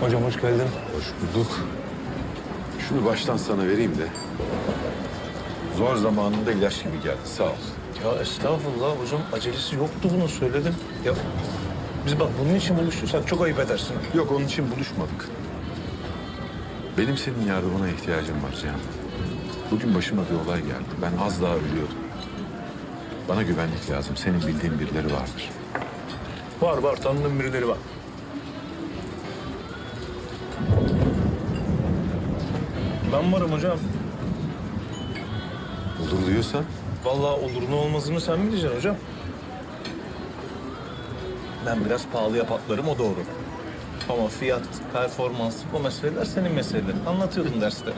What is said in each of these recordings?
Hocam hoş geldin. Hoş bulduk. Şunu baştan sana vereyim de. Zor zamanında ilaç gibi geldi. Sağ ol. Ya estağfurullah hocam acelesi yoktu bunu söyledim. Ya biz bak bunun için buluştuysak çok ayıp edersin. Yok onun için buluşmadık. Benim senin yardımına ihtiyacım var Cihan. Bugün başıma bir olay geldi. Ben az daha ölüyordum. Bana güvenlik lazım. Senin bildiğin birileri vardır. Var var tanıdığım birileri var. Ben varım hocam. Olur diyorsan Vallahi olurunu olmazını sen bileceksin hocam. Ben biraz pahalıya patlarım o doğru. Ama fiyat, performans o meseleler senin meselelerin. Anlatıyordum derste.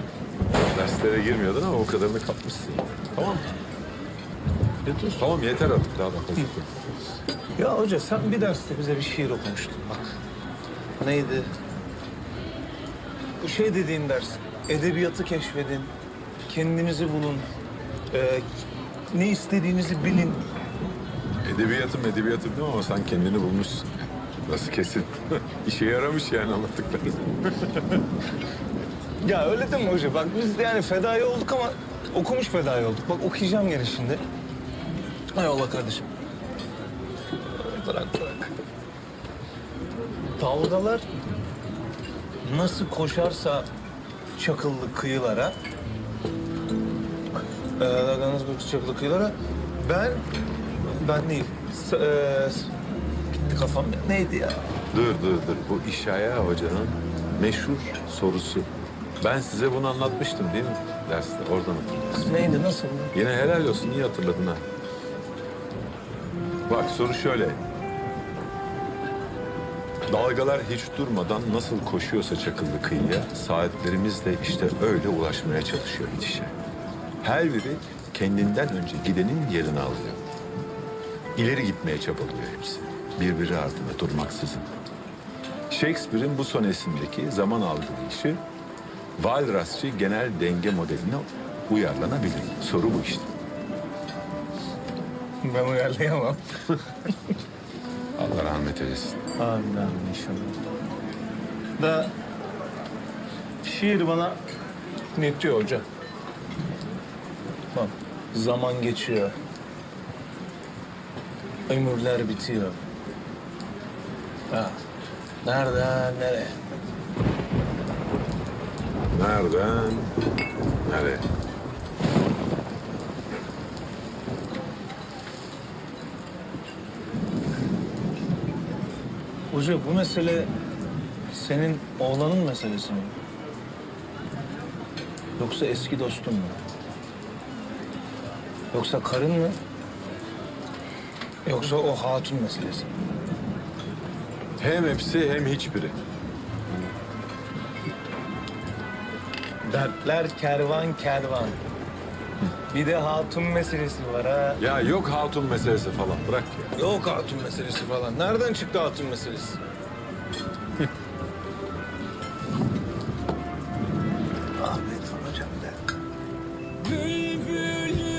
derslere girmiyordun ama o kadarını kapmışsın. Tamam. Götür. Tamam yeter artık daha da fazla. Ya hoca sen bir derste bize bir şiir okumuştun bak. Neydi? Bu şey dediğin ders. Edebiyatı keşfedin. Kendinizi bulun. Ee, ne istediğinizi bilin. Edebiyatım edebiyatım değil mi ama sen kendini bulmuşsun. Nasıl kesin? İşe yaramış yani anlattıkların. Ya öyle deme hoca. Bak biz de yani fedai olduk ama okumuş fedai olduk. Bak okuyacağım gene şimdi. Hay Allah kardeşim. Bırak bırak. Dalgalar nasıl koşarsa çakıllı kıyılara ee, koşarsa çakıllı kıyılara ben ben değil. S- ee, s- gitti kafam. Neydi ya? Dur dur dur. Bu İşaya Hoca'nın meşhur sorusu. Ben size bunu anlatmıştım değil mi derste? Oradan hatırlıyorsun. Neydi? Nasıl? Yine helal olsun. iyi hatırladın ha. Bak soru şöyle. Dalgalar hiç durmadan nasıl koşuyorsa çakıllı kıyıya, saatlerimiz de işte öyle ulaşmaya çalışıyor yetişe. Her biri kendinden önce gidenin yerini alıyor. İleri gitmeye çabalıyor hepsi. Birbiri ardına durmaksızın. Shakespeare'in bu sonesindeki zaman algılayışı Walrasçı genel denge modeline uyarlanabilir. Soru bu işte. Ben uyarlayamam. Allah rahmet eylesin. Amin amin inşallah. Da şiir bana netiyor hocam. Bak zaman geçiyor. Ömürler bitiyor. Ha, nereden nereye? Nereden? Nereye? Hoca bu mesele senin oğlanın meselesi mi? Yoksa eski dostun mu? Yoksa karın mı? Yoksa o hatun meselesi mi? Hem hepsi hem hiçbiri. Dertler kervan kervan. Bir de hatun meselesi var ha. Ya yok hatun meselesi falan bırak ya. Yok hatun meselesi falan. Nereden çıktı hatun meselesi? Ahmet hocam de. Bülbülüm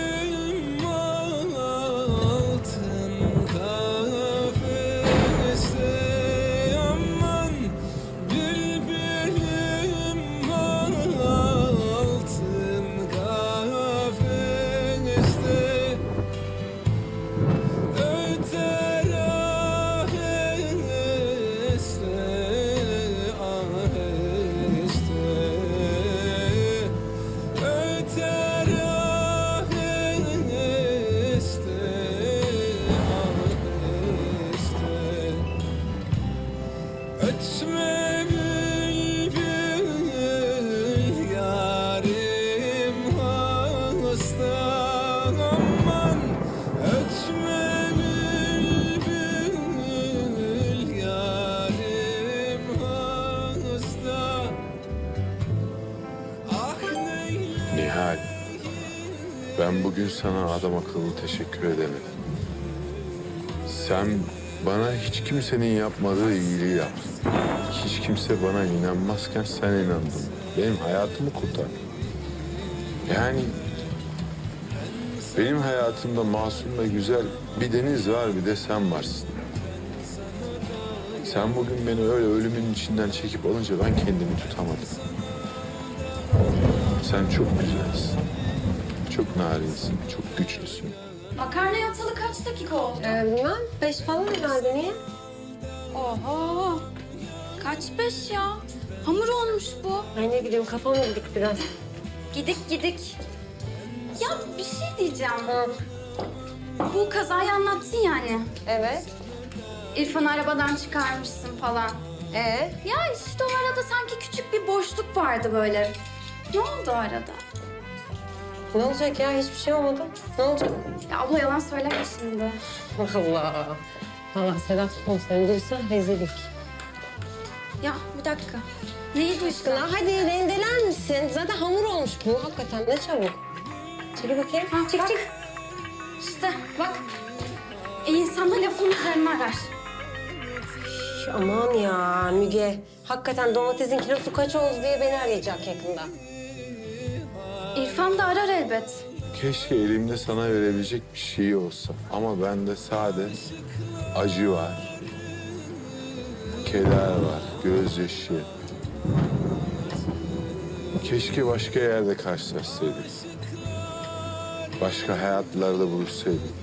ben bugün sana adam akıllı teşekkür edemedim. Sen bana hiç kimsenin yapmadığı iyiliği yaptın. Hiç kimse bana inanmazken sen inandın. Benim hayatımı kurtardın. Yani benim hayatımda masum ve güzel bir deniz var bir de sen varsın. Sen bugün beni öyle ölümün içinden çekip alınca ben kendimi tutamadım. Sen çok güzelsin. Çok narinsin, çok güçlüsün. Makarna yatalı kaç dakika oldu? Ee, bilmem. Beş falan herhalde. Niye? Oho. Kaç beş ya? Hamur olmuş bu. Ay ne bileyim kafam gidik biraz. Gidik gidik. Ya bir şey diyeceğim. Hı. Bu kazayı anlattın yani. Evet. İrfan'ı arabadan çıkarmışsın falan. Ee? Ya işte o arada sanki küçük bir boşluk vardı böyle. Ne oldu arada? Ne olacak ya? Hiçbir şey olmadı. Ne olacak? Ya abla yalan söyleme şimdi. Allah. Allah Sedat komiserim duysa rezillik. Ya bir dakika. Neyi duydun? Ya hadi rendeler misin? Zaten hamur olmuş bu. Hakikaten ne çabuk. Çekil bakayım. Ha, çık bak. çık. İşte bak. E, insan da lafın üzerine arar. Şş, Aman ya Müge. Hakikaten domatesin kilosu kaç oldu diye beni arayacak yakında. İrfan da arar elbet. Keşke elimde sana verebilecek bir şey olsa. Ama bende sade acı var. Keder var, gözyaşı. Keşke başka yerde karşılaşsaydık. Başka hayatlarda buluşsaydık.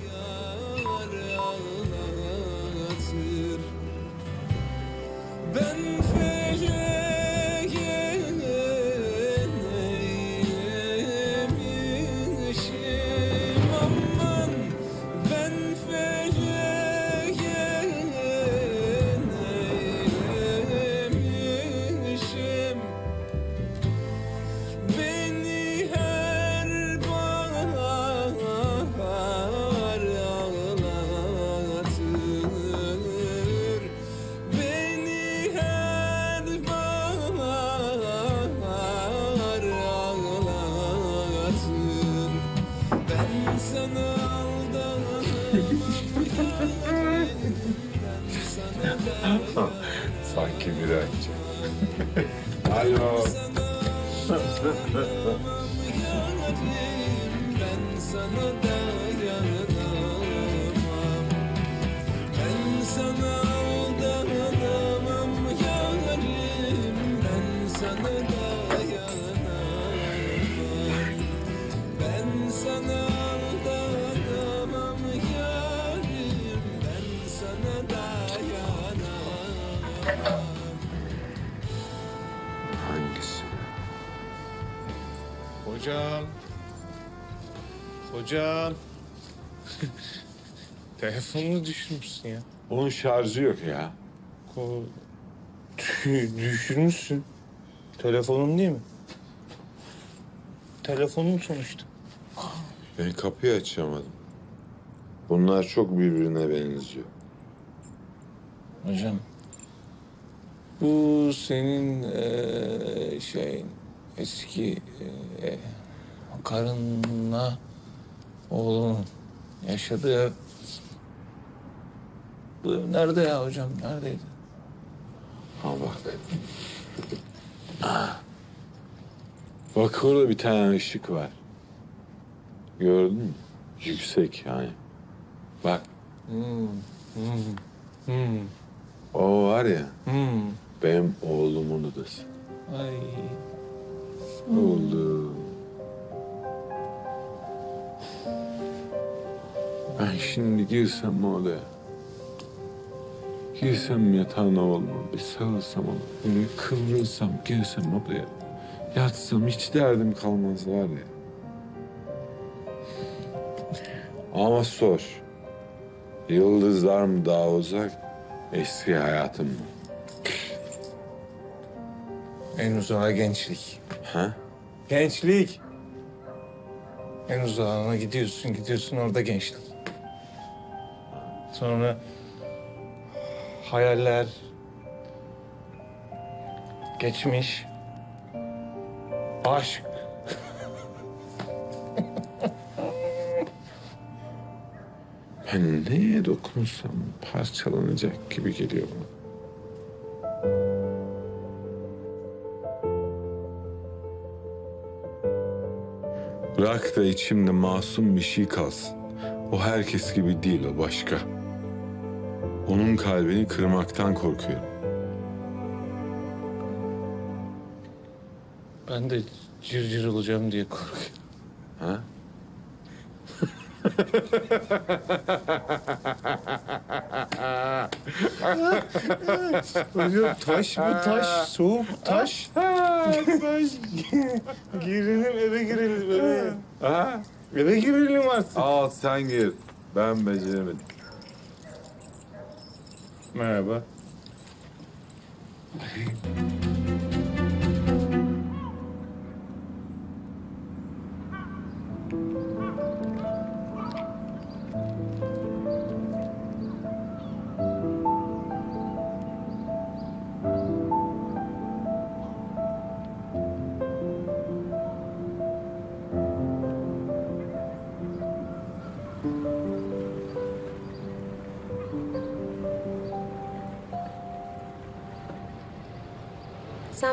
Sana dayanamam Hocam. Telefonunu düşürmüşsün ya. Onun şarjı yok ya. Ko düşürmüşsün. Telefonum değil mi? Telefonum sonuçta. Ben kapıyı açamadım. Bunlar çok birbirine benziyor. Hocam. Bu senin eee, şey eski eee, karınla oğlunun yaşadığı ev. Bu ev nerede ya hocam? Neredeydi? Ha bak. Ah. Bak orada bir tane ışık var. Gördün mü? Yüksek yani. Bak Hmm. o var ya Hmm. benim oğlumun odası. Ay. Oğlum. Şimdi girsem odaya. Girsem yatağına oğluma bir sarılsam ona. Böyle kıvrılsam girsem odaya. Yatsam hiç derdim kalmaz var ya. Ama sor. Yıldızlar mı daha uzak? Eski hayatım mı? En uzağa gençlik. Ha? Gençlik. En uzağına gidiyorsun, gidiyorsun orada gençlik. Sonra hayaller, geçmiş, aşk. Ben neye dokunsam parçalanacak gibi geliyor bana. Bırak da içimde masum bir şey kalsın. O herkes gibi değil, o başka. Onun kalbini kırmaktan korkuyorum. Ben de cırcır olacağım diye korkuyorum. Ha? Hocam taş bu taş. Soğuk taş. taş. girelim eve girelim eve. Ha? Eve girelim artık. Al sen gir. Ben beceremedim. Merhaba.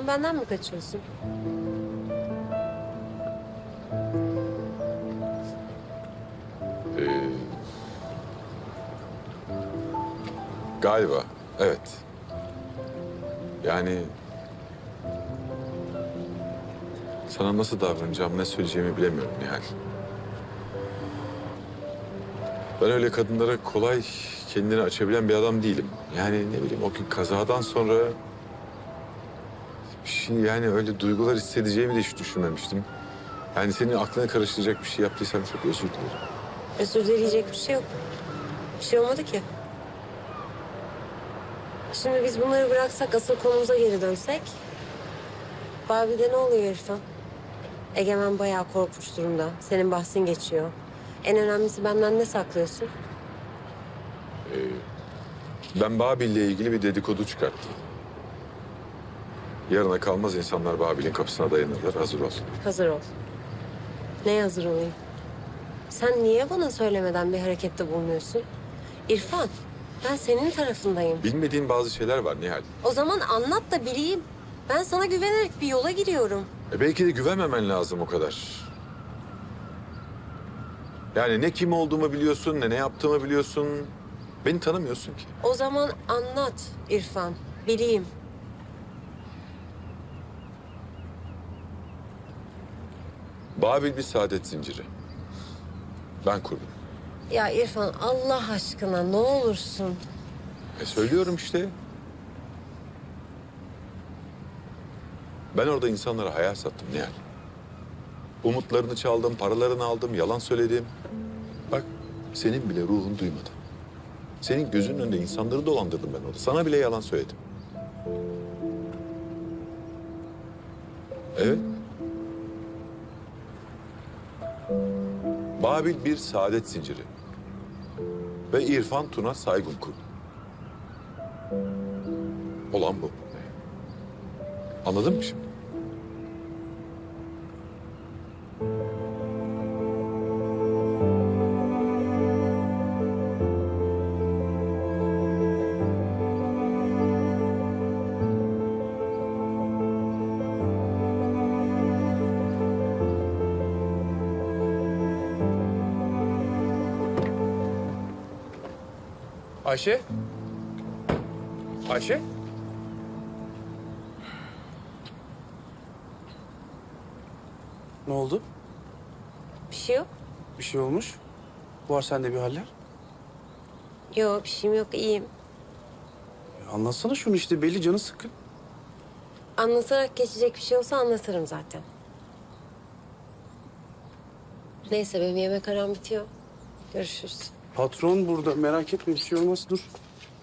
benden mi kaçıyorsun? Galiba, evet. Yani... Sana nasıl davranacağım, ne söyleyeceğimi bilemiyorum Nihal. Ben öyle kadınlara kolay kendini açabilen bir adam değilim. Yani ne bileyim o gün kazadan sonra... Şimdi yani öyle duygular hissedeceğimi de hiç düşünmemiştim. Yani senin aklını karıştıracak bir şey yaptıysam çok özür dilerim. Özür dileyecek bir şey yok. Bir şey olmadı ki. Şimdi biz bunları bıraksak, asıl konumuza geri dönsek... Babil'de ne oluyor İrfan? Egemen bayağı korkunç durumda. Senin bahsin geçiyor. En önemlisi benden ne saklıyorsun? Ben Babil'le ilgili bir dedikodu çıkarttım. Yarına kalmaz insanlar Babil'in kapısına dayanırlar. Hazır ol. Hazır ol. Neye hazır olayım? Sen niye bana söylemeden bir harekette bulunuyorsun? İrfan, ben senin tarafındayım. Bilmediğin bazı şeyler var Nihal. O zaman anlat da bileyim. Ben sana güvenerek bir yola giriyorum. E belki de güvenmemen lazım o kadar. Yani ne kim olduğumu biliyorsun, ne ne yaptığımı biliyorsun. Beni tanımıyorsun ki. O zaman anlat İrfan, bileyim. Babil bir saadet zinciri. Ben kurdum. Ya İrfan Allah aşkına ne olursun. E söylüyorum işte. Ben orada insanlara hayal sattım Nihal. Umutlarını çaldım, paralarını aldım, yalan söyledim. Bak senin bile ruhun duymadı. Senin gözünün önünde insanları dolandırdım ben orada. Sana bile yalan söyledim. Evet. Babil bir saadet zinciri. Ve İrfan Tuna Saygun kurdu. Olan bu. Anladın mı şimdi? Ayşe? Ayşe? Ne oldu? Bir şey yok. Bir şey olmuş. Var sende bir haller. Yok bir şeyim yok iyiyim. Ya anlatsana şunu işte belli canı sıkkın. Anlatarak geçecek bir şey olsa anlatırım zaten. Neyse benim yemek aram bitiyor. Görüşürüz. Patron burada merak etme bir şey olmaz dur.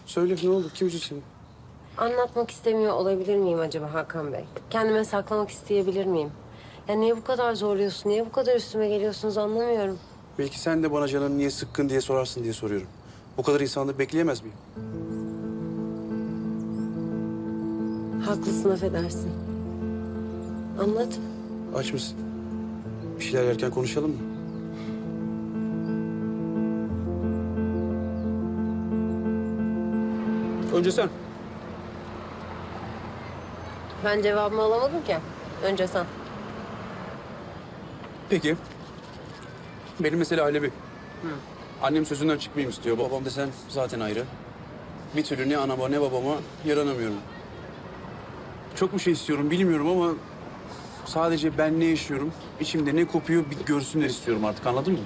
Söyle ne oldu kim seni? Anlatmak istemiyor olabilir miyim acaba Hakan Bey? Kendime saklamak isteyebilir miyim? Ya niye bu kadar zorluyorsun? Niye bu kadar üstüme geliyorsunuz anlamıyorum. Belki sen de bana canın niye sıkkın diye sorarsın diye soruyorum. Bu kadar insanlığı bekleyemez miyim? Haklısın affedersin. Anlat. Aç mısın? Bir şeyler yerken konuşalım mı? Önce sen. Ben cevabımı alamadım ki. Önce sen. Peki. Benim mesela ailevi. Annem sözünden çıkmayayım istiyor. Babam desen zaten ayrı. Bir türlü ne anama ne babama yaranamıyorum. Çok bir şey istiyorum bilmiyorum ama sadece ben ne yaşıyorum, içimde ne kopuyor bir görsünler istiyorum artık anladın mı?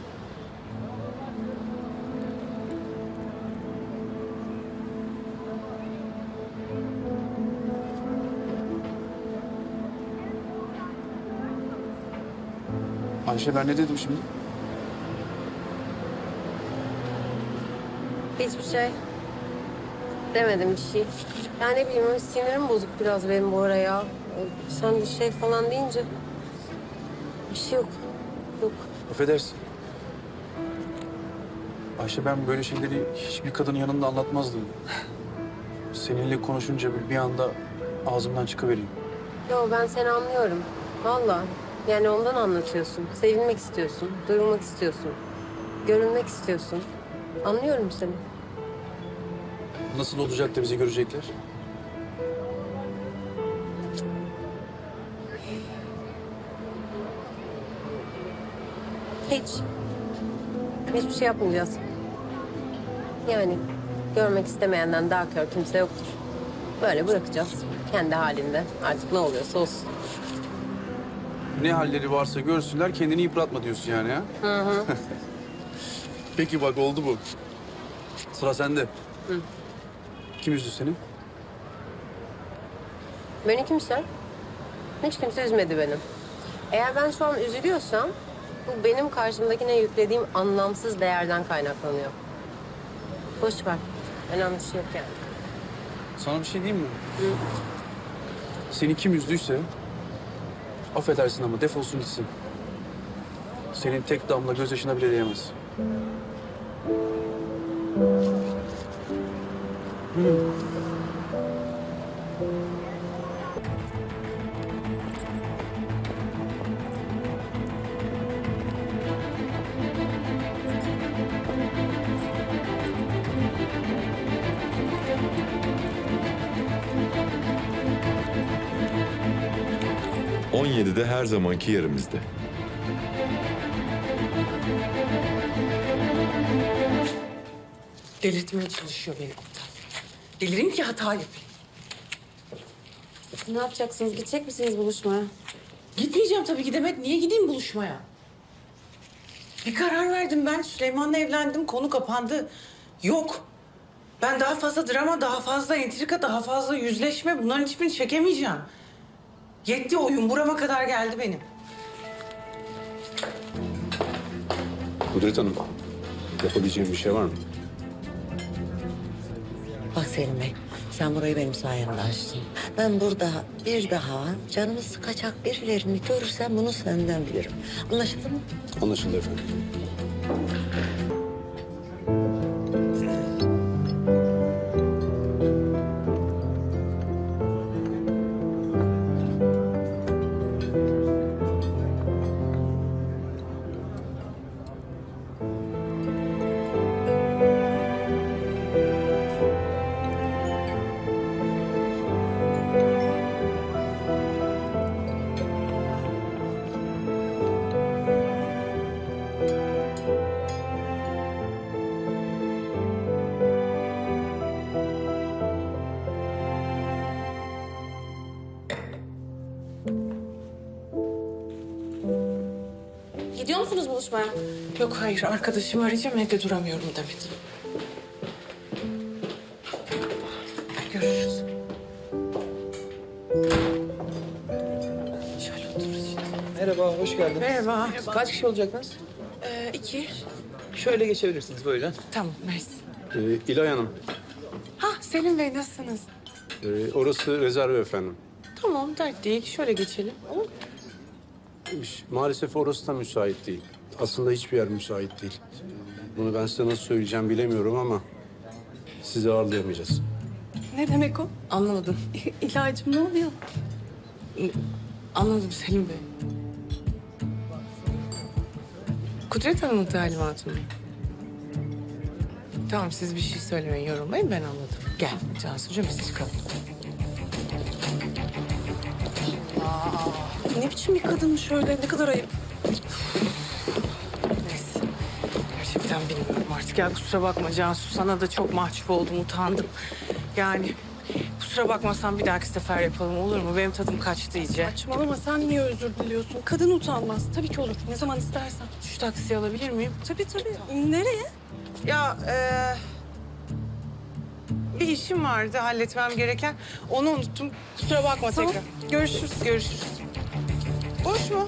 Ayşe ben ne dedim şimdi? Hiçbir şey. Demedim bir şey. Ya ne bileyim sinirim bozuk biraz benim bu ara ya. Sen bir şey falan deyince bir şey yok. Yok. Affedersin. Ayşe ben böyle şeyleri hiçbir kadının yanında anlatmazdım. Seninle konuşunca bir- bir anda ağzımdan çıkıveriyor. Yo ben seni anlıyorum. Vallahi. Yani ondan anlatıyorsun. Sevilmek istiyorsun. Duyulmak istiyorsun. Görünmek istiyorsun. Anlıyorum seni. Nasıl olacak da bizi görecekler? Hiç. Hiçbir şey yapmayacağız. Yani görmek istemeyenden daha kör kimse yoktur. Böyle bırakacağız. Kendi halinde. Artık ne oluyorsa olsun. Ne halleri varsa görsünler kendini yıpratma diyorsun yani ha? Hı hı. Peki bak oldu bu. Sıra sende. Kim üzdü seni? Beni kimse, hiç kimse üzmedi beni. Eğer ben şu an üzülüyorsam, bu benim karşımdakine yüklediğim anlamsız değerden kaynaklanıyor. Boş ver. Önemli bir şey yok yani. Sana bir şey diyeyim mi? Seni kim üzdüyse affedersin ama defolsun gitsin. Senin tek damla gözyaşına bile değmez. On 17'de her zamanki yerimizde. Delirtmeye çalışıyor beni aptal. Delireyim ki hata yapayım. Ne yapacaksınız? Gidecek misiniz buluşmaya? Gitmeyeceğim tabii ki Demet. Niye gideyim buluşmaya? Bir karar verdim ben. Süleyman'la evlendim. Konu kapandı. Yok. Ben daha fazla drama, daha fazla entrika, daha fazla yüzleşme bunların hiçbirini çekemeyeceğim. Yetti oyun. Burama kadar geldi benim. Kudret Hanım, yapabileceğim bir şey var mı? Bak Selim Bey, sen burayı benim sayemde açtın. Ben burada bir daha canımı sıkacak birilerini görürsem bunu senden bilirim. Anlaşıldı mı? Anlaşıldı efendim. Musunuz buluşmaya? Yok hayır. Arkadaşımı arayacağım. Evde duramıyorum Demet. Görüşürüz. Şöyle otururuz. Merhaba, hoş geldiniz. Merhaba. Kaç kişi olacaksınız? Ee, iki. Şöyle geçebilirsiniz, buyurun. Tamam, mersi. Ee, İlay Hanım, Ha Selim Bey nasılsınız? e, orası rezerve efendim. Tamam, dert değil. Şöyle geçelim. Olur mu? Maalesef orası da müsait değil. Aslında hiçbir yer müsait değil. Bunu ben size nasıl söyleyeceğim bilemiyorum ama sizi ağırlayamayacağız. Ne demek o? Anlamadım. İlacım ne oluyor? Anladım Selim Bey. Kudret Hanım'ın talimatı mı? Tamam siz bir şey söylemeyin, yorulmayın ben anladım. Gel Cansucuğum biz çıkalım. Ne biçim bir kadın şöyle, ne kadar ayıp. Neyse. Gerçekten Gerçekten bilmiyorum artık. Ya kusura bakma Cansu. Sana da çok mahcup oldum, utandım. Yani kusura bakmasan bir dahaki sefer yapalım olur mu? Benim tadım kaçtı iyice. Saçmalama sen niye özür diliyorsun? Kadın utanmaz. Tabii ki olur. Ne zaman istersen. Şu taksiyi alabilir miyim? Tabii tabii. Nereye? Ya eee, bir işim vardı halletmem gereken. Onu unuttum. Kusura bakma Tamam. tekrar. Görüşürüz. Görüşürüz. Boş mu?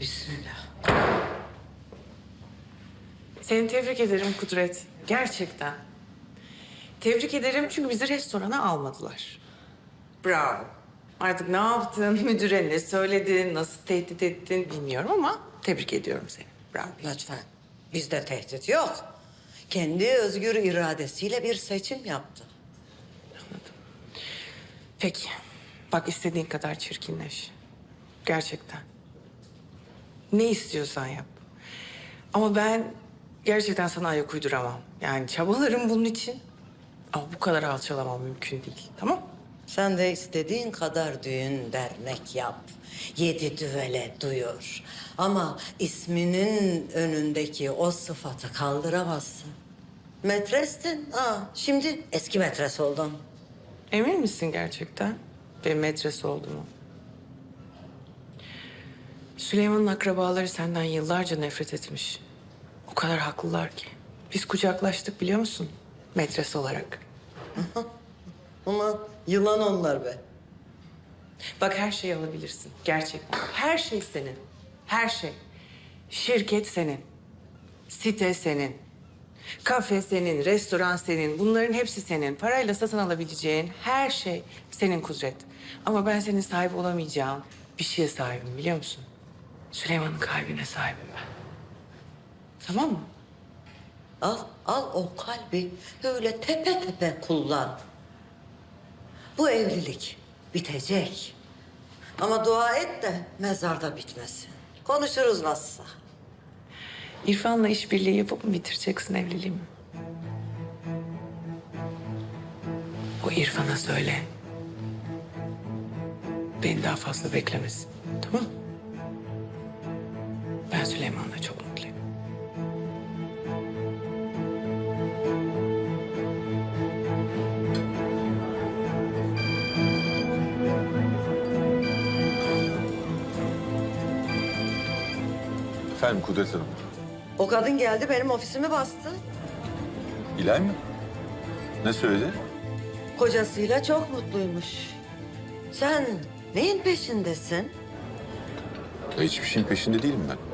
Bismillah. Seni tebrik ederim Kudret. Gerçekten. Tebrik ederim çünkü bizi restorana almadılar. Bravo. Artık ne yaptın, müdüre ne söyledin, nasıl tehdit ettin bilmiyorum ama tebrik ediyorum seni. Bravo. Lütfen. Bizde tehdit yok. Kendi özgür iradesiyle bir seçim yaptı. Peki. Bak istediğin kadar çirkinleş. Gerçekten. Ne istiyorsan yap. Ama ben gerçekten sana ayak uyduramam. Yani çabalarım bunun için. Ama bu kadar alçalamam mümkün değil. Tamam? Sen de istediğin kadar düğün dernek yap. Yedi düvele duyur. Ama isminin önündeki o sıfatı kaldıramazsın. Metrestin. Aa, şimdi eski metres oldun. Emin misin gerçekten? Benim metres olduğumu. Süleyman'ın akrabaları senden yıllarca nefret etmiş. O kadar haklılar ki. Biz kucaklaştık biliyor musun? Metres olarak. Ama yılan onlar be. Bak her şeyi alabilirsin. Gerçekten. Her şey senin. Her şey. Şirket senin. Site senin. Kafe senin, restoran senin. Bunların hepsi senin. Parayla satın alabileceğin her şey senin Kudret. Ama ben senin sahip olamayacağın bir şeye sahibim biliyor musun? Süleyman'ın kalbine sahibim ben. Tamam mı? Al, al o kalbi öyle tepe tepe kullan. Bu evlilik bitecek. Ama dua et de mezarda bitmesin. Konuşuruz nasılsa. İrfan'la işbirliği yapıp mı bitireceksin evliliğimi? O İrfan'a söyle. Beni daha fazla beklemesin. Tamam? Ben Süleyman'la Efendim Kudret Hanım. O kadın geldi benim ofisimi bastı. İlay mı? Ne söyledi? Kocasıyla çok mutluymuş. Sen neyin peşindesin? Hiçbir şeyin peşinde değilim ben.